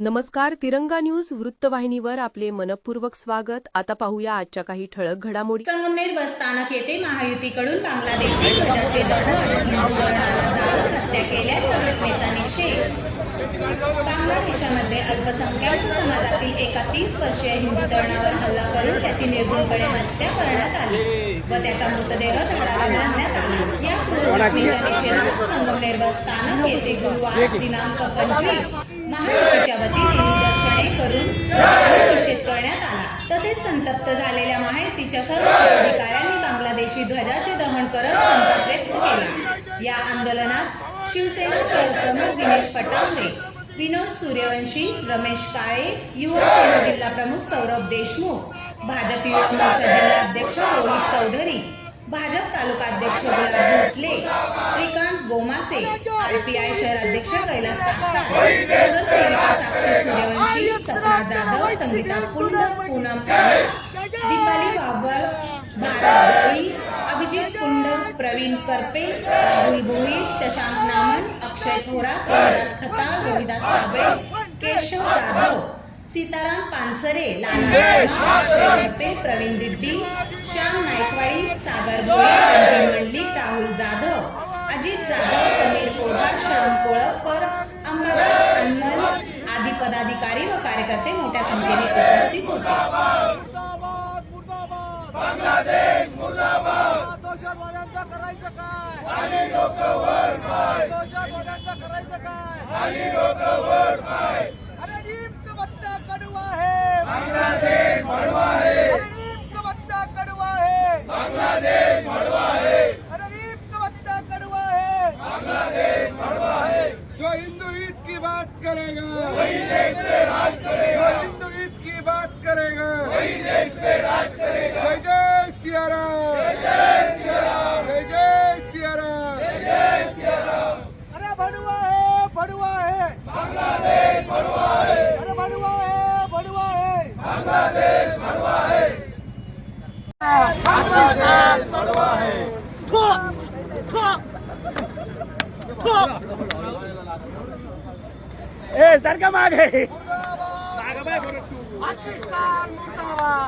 नमस्कार तिरंगा न्यूज वृत्तवाहिनीवर आपले मनपूर्वक स्वागत. आता पाहूया आजच्या काही ठळक घडामोडी. संगमनेर बस स्थानक येथे महायुतीकडून बांगलादेशी ध्वजाचे हत्या केल्याच्या घटनेचा निषेध. बांगलादेशामध्ये अल्पसंख्याक समाजातील एका तीस वर्षीय हिंदू तरुणावर हल्ला करून त्याची निर्गुणपणे हत्या करण्यात आली. व त्याचा मृतदेह झाडाला बांधण्यात आला. या निषेधात संगमनेर बस स्थानक येथे गुरुवार दिनांक पंचवीस महायुतीच्या वतीने निदर्शने करून निषेध करण्यात आला. तसेच संतप्त झालेल्या महायुतीच्या सर्व अधिकाऱ्यांनी बांगलादेशी ध्वजाचे दहन करत संताप व्यक्त केला. या आंदोलनात शिवसेना शहरप्रमुख दिनेश पटावले विनोद सूर्यवंशी रमेश काळे युवा सेना जिल्हा प्रमुख सौरभ देशमुख भाजप युवा मोर्चा जिल्हा अध्यक्ष रोहित चौधरी भाजप तालुकाध्यक्ष गुलाब भोसले श्रीकांत बोमासे आरपीआय शहर अध्यक्ष कैलास नगरसेविका साक्षी सूर्यवंशी सपना जाधव संगीता कुंड पूनम दीपाली वावळ भारत अभिजित कुंड प्रवीण करपे राहुल भोई शशांक नामन अक्षय थोरात रोहिदास खताळ रोहिदास साबळे केशव जाधव सीताराम पानसरे लाल अक्षय प्रवीण दिद्दी श्याम नायकवाडी सागर मंडलिक राहुल जाधव अजित जाधव समीर कोझा श्याम कोळपकर अंबादास अन्नल आदी पदाधिकारी व कार्यकर्ते मोठ्या संख्येने उपस्थित होते. मुर्दाबाद. मुर्दाबाद बांगलादेश मुर्दाबाद दहशतवाद्यांचा करायचं काय आणि लोक वर पाय दहशतवाद्यांचा करायचं काय आणि लोक वर पाय अरे नीम बत्ता कडवा है बांगलादेश भडवा है अरे नीम बत्ता कडवा है बांग्लादेश भडवा है अरे नीम बत्ता कडवा है बांग्लादेश भडवा है जो हिंदू ईद की बात करेगा वही देश पे राज करेगा जो हिंदू ईद की बात करेगा वही देश पे राज करेगा जय जय सिया राम जय जय सिया राम जय जय सिया राम जय जय सिया राम अरे भड़ुआ है भड़ुआ है बांग्लादेश भड़ुआ है अरे भड़ुआ है भड़ुआ है बांग्लादेश भड़ुआ है पाकिस्तान भड़ुआ है ए सारखा मागे मुर्दाबाद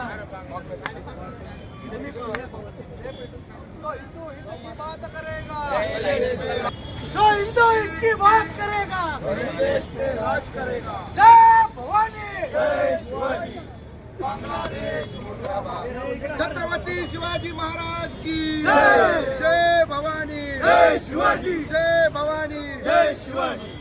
जो हिंदू इसकी बात करेगा राज करेगा जय भवानी। जय शिवाजी बांग्लादेश छत्रपति शिवाजी महाराज की जय भवानी। जय शिवाजी। जय भवानी। जय शिवाजी।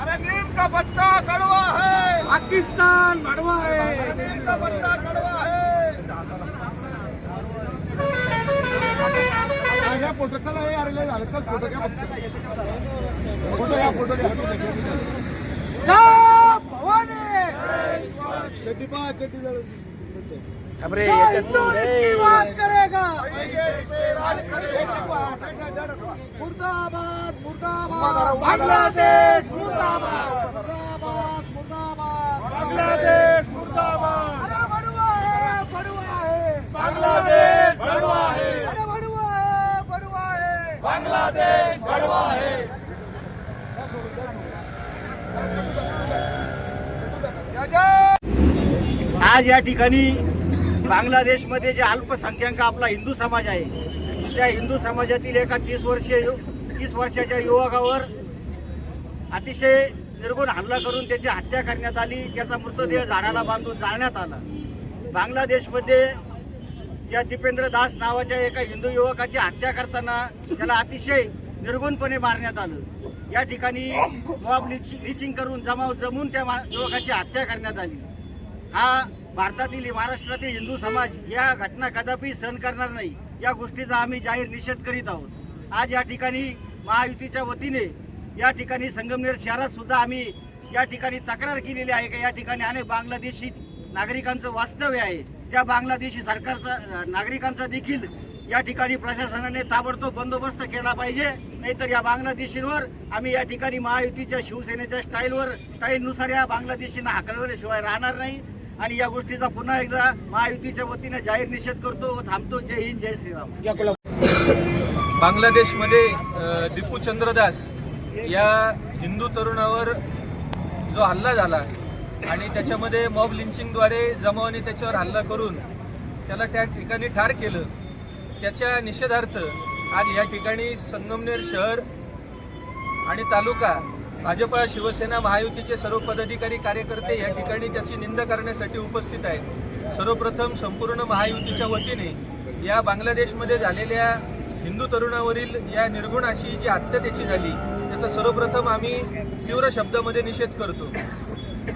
अरे नीम का पत्ता कड़वा है। पाकिस्तान भड़वा है। नीम का पत्ता कड़वा है। फोटो चला झालं चल फोटो घ्या फोटो घ्या फोटो घ्या. खबरे बात करेगा। मुर्दाबाद मुर्दाबाद. बांग्लादेश मुर्दाबाद। मुर्दाबाद मुर्दाबाद. बांग्लादेश मुर्दाबाद अरे बड़ुआ है बड़ुआ है बांग्लादेश बड़ुआ है अरे बड़ुआ है बड़ुआ है बांग्लादेश बड़ुआ है आज या ठिकाणी बांगलादेशमध्ये जे अल्पसंख्याक आपला हिंदू समाज आहे त्या हिंदू समाजातील एका तीस वर्षीय तीस वर्षाच्या युवकावर अतिशय निर्गुण हल्ला करून त्याची हत्या करण्यात आली त्याचा मृतदेह झाडाला बांधून जाळण्यात आला. बांगलादेशमध्ये या दीपेंद्र दास नावाच्या एका हिंदू युवकाची हत्या करताना त्याला अतिशय निर्गुणपणे मारण्यात आलं. या ठिकाणी मॉब लिचिंग करून जमाव जमून त्या मा- युवकाची हत्या करण्यात आली. हा भारतातील महाराष्ट्रातील हिंदू समाज या घटना कदापि सहन करणार नाही. या गोष्टीचा आम्ही जाहीर निषेध करीत आहोत. आज या ठिकाणी महायुतीच्या वतीने या ठिकाणी संगमनेर शहरात सुद्धा आम्ही या ठिकाणी तक्रार केलेली आहे की या ठिकाणी अनेक बांगलादेशी नागरिकांचं वास्तव्य आहे. त्या बांगलादेशी सरकारचा नागरिकांचा देखील या ठिकाणी प्रशासनाने ताबडतोब बंदोबस्त केला पाहिजे. नाहीतर या बांगलादेशींवर आम्ही या ठिकाणी महायुतीच्या शिवसेनेच्या स्टाईलवर स्टाईलनुसार या बांगलादेशींना हाकलवल्याशिवाय राहणार नाही. आणि या गोष्टीचा पुन्हा एकदा महायुतीच्या वतीने जाहीर निषेध करतो व थांबतो. जय हिंद जय श्रीराम. बांगलादेशमध्ये अ, दीपू चंद्रदास या हिंदू तरुणावर जो हल्ला झाला आणि त्याच्यामध्ये मॉब लिंचिंगद्वारे जमावाने त्याच्यावर हल्ला करून त्याला त्या ठिकाणी ठार केलं त्याच्या निषेधार्थ आज या ठिकाणी संगमनेर शहर आणि तालुका भाजपा शिवसेना महायुतीचे सर्व पदाधिकारी कार्यकर्ते या ठिकाणी त्याची निंदा करण्यासाठी उपस्थित आहेत. सर्वप्रथम संपूर्ण महायुतीच्या वतीने या बांगलादेशमध्ये झालेल्या हिंदू तरुणावरील या निर्गुण अशी जी हत्या झाली त्याचा सर्वप्रथम आम्ही तीव्र शब्दामध्ये निषेध करतो.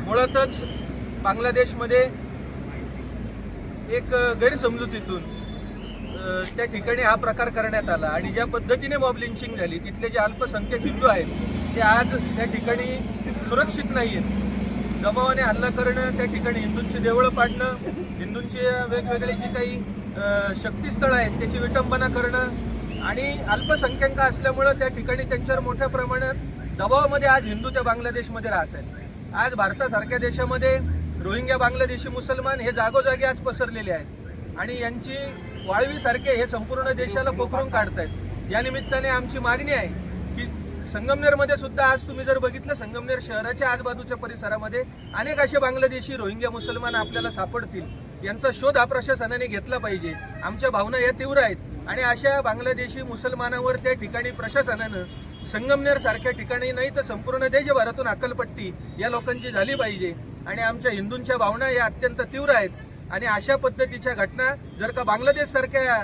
मुळातच बांगलादेशमध्ये एक गैरसमजुतीतून त्या ठिकाणी हा प्रकार करण्यात आला आणि ज्या पद्धतीने मॉब लिंचिंग झाली तिथले जे अल्पसंख्याक हिंदू आहेत ते आज त्या ठिकाणी सुरक्षित नाही आहेत जमावाने हल्ला करणं त्या ठिकाणी हिंदूंची देवळं पाडणं हिंदूंची वेगवेगळी जी काही शक्तीस्थळं आहेत त्याची विटंबना करणं आणि अल्पसंख्याक असल्यामुळं त्या ठिकाणी त्यांच्यावर मोठ्या प्रमाणात दबावामध्ये आज हिंदू त्या बांगलादेशमध्ये राहत आहेत. आज भारतासारख्या देशामध्ये रोहिंग्या बांगलादेशी मुसलमान हे जागोजागी आज पसरलेले आहेत आणि यांची वाळवीसारखे हे संपूर्ण देशाला पोखरून काढतायत. या निमित्ताने आमची मागणी आहे संगमनेरमध्ये सुद्धा आज तुम्ही जर बघितलं संगमनेर शहराच्या आजबाजूच्या परिसरामध्ये अनेक असे बांगलादेशी रोहिंग्या मुसलमान आपल्याला सापडतील. यांचा शोध हा प्रशासनाने घेतला पाहिजे. आमच्या भावना या तीव्र आहेत आणि अशा बांगलादेशी मुसलमानावर त्या ठिकाणी प्रशासनानं संगमनेर सारख्या ठिकाणी नाही तर संपूर्ण देशभरातून अक्कलपट्टी या लोकांची झाली पाहिजे. आणि आमच्या हिंदूंच्या भावना या अत्यंत तीव्र आहेत. आणि अशा पद्धतीच्या घटना जर का बांगलादेश सारख्या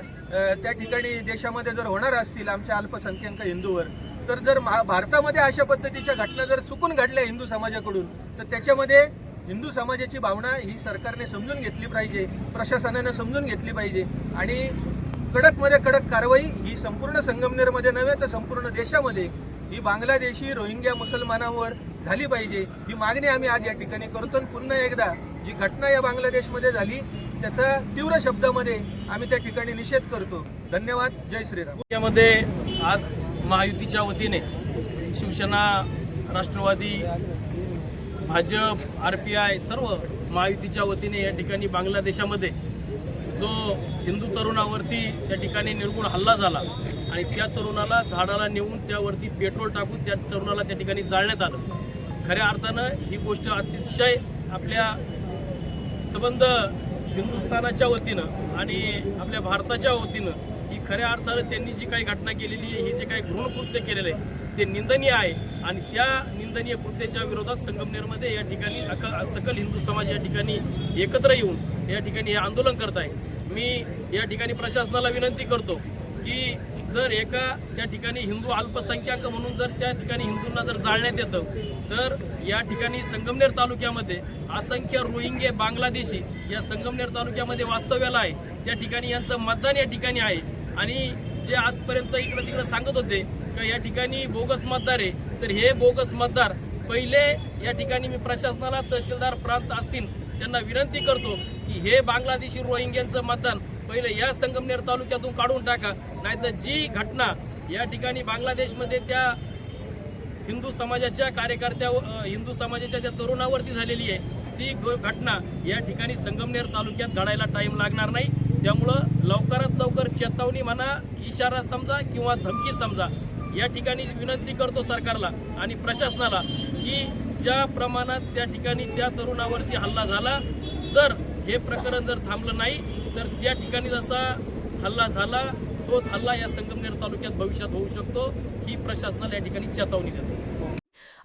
त्या ठिकाणी देशामध्ये जर होणार असतील आमच्या अल्पसंख्याक हिंदूवर तर जर मा- भारतामध्ये अशा पद्धतीच्या घटना जर चुकून घडल्या हिंदू समाजाकडून तर त्याच्यामध्ये हिंदू समाजाची भावना ही सरकारने समजून घेतली पाहिजे प्रशासनाने समजून घेतली पाहिजे आणि कडकमध्ये कडक कारवाई ही संपूर्ण संगमनेरमध्ये नव्हे तर संपूर्ण देशामध्ये ही बांगलादेशी रोहिंग्या मुसलमानांवर झाली पाहिजे. ही मागणी आम्ही आज या ठिकाणी करतो आणि पुन्हा एकदा जी घटना या बांगलादेशमध्ये झाली त्याचा तीव्र शब्दामध्ये आम्ही त्या ठिकाणी निषेध करतो. धन्यवाद. जय श्रीराम. यामध्ये आज महायुतीच्या वतीने Shivsena Rashtrawadi Bhajap R P I सर्व महायुतीच्या वतीने या ठिकाणी बांगलादेशामध्ये जो हिंदू तरुणावरती त्या ठिकाणी निर्गुण हल्ला झाला आणि त्या तरुणाला झाडाला नेऊन त्यावरती पेट्रोल टाकून त्या तरुणाला त्या ठिकाणी जाळण्यात आलं. खऱ्या अर्थानं ही गोष्ट अतिशय आपल्या संबंध हिंदुस्थानाच्या वतीनं आणि आपल्या भारताच्या वतीनं खऱ्या अर्थानं त्यांनी जी काही घटना केलेली आहे हे जे काही घृणकृत्य केलेलं आहे ते निंदनीय आहे. आणि त्या निंदनीय कृत्याच्या विरोधात संगमनेरमध्ये या ठिकाणी अख सकल हिंदू समाज या ठिकाणी एकत्र येऊन या ठिकाणी हे आंदोलन करत आहे. मी या ठिकाणी प्रशासनाला विनंती करतो की जर एका त्या ठिकाणी हिंदू अल्पसंख्याक म्हणून जर त्या ठिकाणी हिंदूंना जर जाळण्यात येतं तर या ठिकाणी संगमनेर तालुक्यामध्ये असंख्य रोहिंगे बांगलादेशी या संगमनेर तालुक्यामध्ये वास्तव्याला आहे. त्या ठिकाणी यांचं मतदान या ठिकाणी आहे. आणि जे आजपर्यंत इकडं तिकडं सांगत होते का या ठिकाणी बोगस मतदार आहे तर हे बोगस मतदार पहिले या ठिकाणी मी प्रशासनाला तहसीलदार प्रांत असतील त्यांना विनंती करतो की हे बांगलादेशी रोहिंग्यांचं मतदान पहिले या संगमनेर तालुक्यातून काढून टाका नाहीतर जी घटना या ठिकाणी बांगलादेशमध्ये त्या हिंदू समाजाच्या कार्यकर्त्या हिंदू समाजाच्या त्या तरुणावरती झालेली आहे ती घटना या ठिकाणी संगमनेर तालुक्यात घडायला टाईम लागणार नाही. त्यामुळं लवकरात लवकर चेतावणी म्हणा इशारा समजा किंवा धमकी समजा या ठिकाणी विनंती करतो सरकारला आणि प्रशासनाला की ज्या प्रमाणात त्या ठिकाणी त्या तरुणावरती हल्ला झाला जर हे प्रकरण जर थांबलं नाही तर त्या ठिकाणी जसा हल्ला झाला तोच हल्ला या संगमनेर तालुक्यात भविष्यात होऊ शकतो ही प्रशासनाला या ठिकाणी चेतावणी देतो.